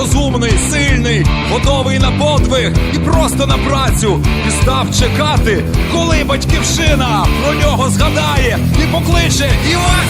розумний, сильний, готовий на подвиг і просто на працю. І став чекати, коли батьківщина про нього згадає і покличе Іван.